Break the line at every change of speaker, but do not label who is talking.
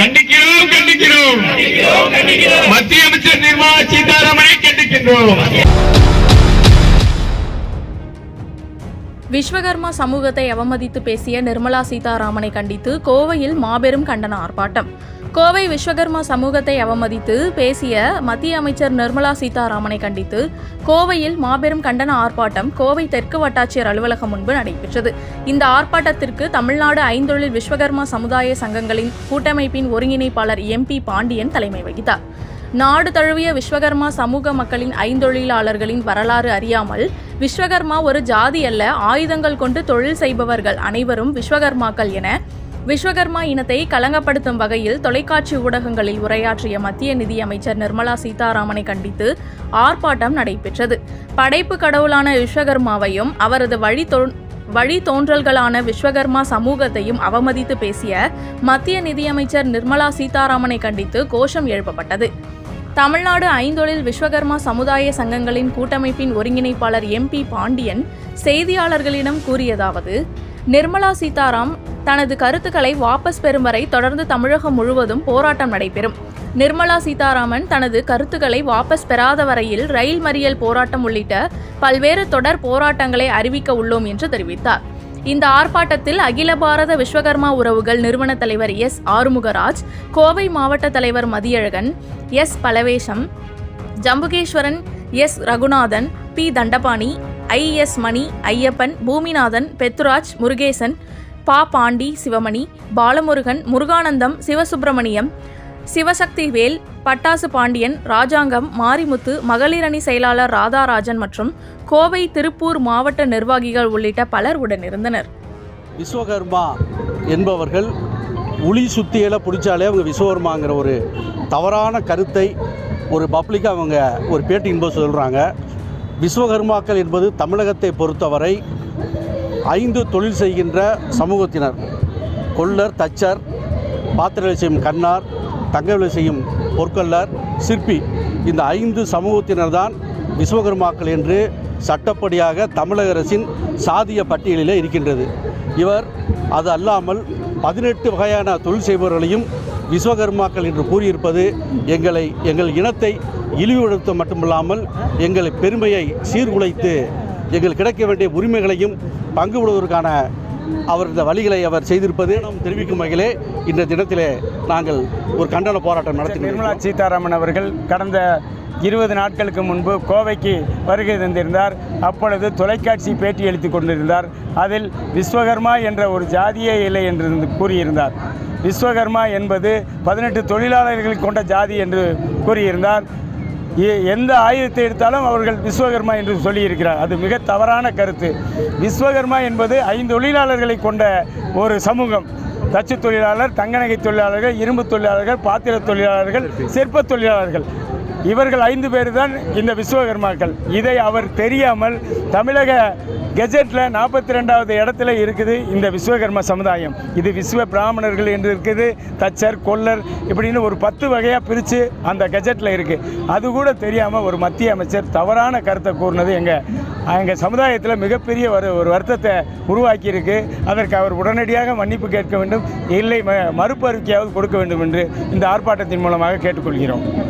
கண்டிக்கிறோம் கண்டிக்கிறோம். மத்திய அமைச்சர் நிர்மலா சீதாராமனை கண்டிக்கின்றோம்.
விஸ்வகர்மா சமூகத்தை அவமதித்து பேசிய நிர்மலா சீதாராமனை கண்டித்து கோவையில் மாபெரும் கண்டன ஆர்ப்பாட்டம். கோவை விஸ்வகர்மா சமூகத்தை அவமதித்து பேசிய மத்திய அமைச்சர் நிர்மலா சீதாராமனை கண்டித்து கோவையில் மாபெரும் கண்டன ஆர்ப்பாட்டம் கோவை தெற்கு வட்டாட்சியர் அலுவலகம் முன்பு நடைபெற்றது. இந்த ஆர்ப்பாட்டத்திற்கு தமிழ்நாடு ஐந்தொழில் விஸ்வகர்மா சமுதாய சங்கங்களின் கூட்டமைப்பின் ஒருங்கிணைப்பாளர் எம்பி பாண்டியன் தலைமை வகித்தார். நாடு தழுவிய விஸ்வகர்மா சமூக மக்களின் ஐந்தொழிலாளர்களின் வரலாறு அறியாமல் விஸ்வகர்மா ஒரு ஜாதி அல்ல ஆயுதங்கள் கொண்டு தொழில் செய்பவர்கள் அனைவரும் விஸ்வகர்மாக்கள் என விஸ்வகர்மா இனத்தை களங்கப்படுத்தும் வகையில் தொலைக்காட்சி ஊடகங்களில் உரையாற்றிய மத்திய நிதியமைச்சர் நிர்மலா சீதாராமனை கண்டித்து ஆர்ப்பாட்டம் நடைபெற்றது. படைப்பு கடவுளான விஸ்வகர்மாவையும் அவரது வழி வழித்தோன்றல்களான விஸ்வகர்மா சமூகத்தையும் அவமதித்து பேசிய மத்திய நிதியமைச்சர் நிர்மலா சீதாராமனை கண்டித்து கோஷம் எழுப்பப்பட்டது. தமிழ்நாடு ஐந்தொழில் விஸ்வகர்மா சமுதாய சங்கங்களின் கூட்டமைப்பின் ஒருங்கிணைப்பாளர் எம்பி பாண்டியன் செய்தியாளர்களிடம் கூறியதாவது நிர்மலா சீதாராம் தனது கருத்துக்களை வாபஸ் பெறும் வரை தொடர்ந்து தமிழகம் முழுவதும் போராட்டம் நடைபெறும். நிர்மலா சீதாராமன் தனது கருத்துக்களை வாபஸ் பெறாத வரையில் ரயில் மறியல் போராட்டம் உள்ளிட்ட பல்வேறு தொடர் போராட்டங்களை அறிவிக்க உள்ளோம் என்று தெரிவித்தார். இந்த ஆர்ப்பாட்டத்தில் அகில பாரத விஸ்வகர்மா உறவுகள் நிறுவன தலைவர் எஸ் ஆறுமுகராஜ் கோவை மாவட்ட தலைவர் Mathiyazhagan S Palavesham Jambukeswaran S Ragunathan P Thandapani I S Mani Ayyappan Boominathan Pethuraj Murugesan Pa Pandi Sivamani Balamurugan Muruganandam Sivasubramaniam Sivasakthivel பட்டாசு பாண்டியன் ராஜாங்கம் மாரிமுத்து மகளிரணி செயலாளர் ராதாராஜன் மற்றும் கோவை திருப்பூர் மாவட்ட நிர்வாகிகள் உள்ளிட்ட பலர் உடனிருந்தனர்
விஸ்வகர்மா என்பவர்கள் உளி சுத்தியலை பிடிச்சாலே அவங்க விஸ்வகர்மாங்கிற ஒரு தவறான கருத்தை ஒரு பப்ளிக்காக அவங்க ஒரு பேட்டியின் போது சொல்கிறாங்க விஸ்வகர்மாக்கள் என்பது தமிழகத்தை பொறுத்தவரை ஐந்து தொழில் செய்கின்ற சமூகத்தினர். கொல்லர் தச்சர் பாத்திர வேலை கண்ணார் தங்க வேலை செய்யும் பொற்கொள்ளர் சிற்பி. இந்த ஐந்து சமூகத்தினர் தான் விஸ்வகர்மாக்கள் என்று சட்டப்படியாக தமிழக அரசின் சாதிய பட்டியலிலே இருக்கின்றது. இவர் அது அல்லாமல் பதினெட்டு வகையான தொழில் செய்பவர்களையும் விஸ்வகர்மாக்கள் என்று கூறியிருப்பது எங்களை எங்கள் இனத்தை இழிவுபடுத்த மட்டுமில்லாமல் எங்கள் பெருமையை சீர்குலைத்து எங்கள் கிடைக்க வேண்டிய உரிமைகளையும் பங்கு விடுவதற்கான அவர் இந்த வழிகளை அவர் செய்திருப்பது நாம் தெரிவிக்கும் வகையிலே இந்த தினத்திலே நாங்கள் ஒரு கண்டன போராட்டம்
நிர்மலா
நடத்தினோம்
சீதாராமன் அவர்கள் கடந்த இருபது நாட்களுக்கு முன்பு கோவைக்கு வருகை தந்திருந்தார். அப்பொழுது தொலைக்காட்சி பேட்டி அளித்துக் கொண்டிருந்தார். அதில் விஸ்வகர்மா என்ற ஒரு ஜாதியே இல்லை என்று கூறியிருந்தார். விஸ்வகர்மா என்பது பதினெட்டு தொழிலாளர்கள் கொண்ட ஜாதி என்று கூறியிருந்தார். எந்த ஆயுதத்தை எடுத்தாலும் அவர்கள் விஸ்வகர்மா என்று சொல்லியிருக்கிறார். அது மிக தவறான கருத்து. விஸ்வகர்மா என்பது ஐந்து தொழிலாளர்களை கொண்ட ஒரு சமூகம். தச்சு தொழிலாளர் தங்கநகை தொழிலாளர்கள் இரும்பு தொழிலாளர்கள் பாத்திர தொழிலாளர்கள் சிற்ப தொழிலாளர்கள். இவர்கள் ஐந்து பேர் தான் இந்த விஸ்வகர்மாக்கள். இதை அவர் தெரியாமல் தமிழக கெஜெட்டில் நாற்பத்தி ரெண்டாவது இடத்துல இருக்குது இந்த விஸ்வகர்மா சமுதாயம். இது விஸ்வ பிராமணர்கள் என்று இருக்குது தச்சர் கொல்லர் இப்படின்னு ஒரு பத்து வகையாக பிரித்து அந்த கெஜெட்டில் இருக்குது அது கூட தெரியாமல் ஒரு மத்திய அமைச்சர் தவறான கருத்தை கூறினது எங்கள் எங்கள் சமுதாயத்தில் மிகப்பெரிய ஒரு ஒரு வருத்தத்தை உருவாக்கியிருக்கு. அதற்கு அவர் உடனடியாக மன்னிப்பு கேட்க வேண்டும். இல்லை ம- மறுப்பு அறிக்கையாவது கொடுக்க வேண்டும் என்று இந்த ஆர்ப்பாட்டத்தின் மூலமாக கேட்டுக்கொள்கிறோம்.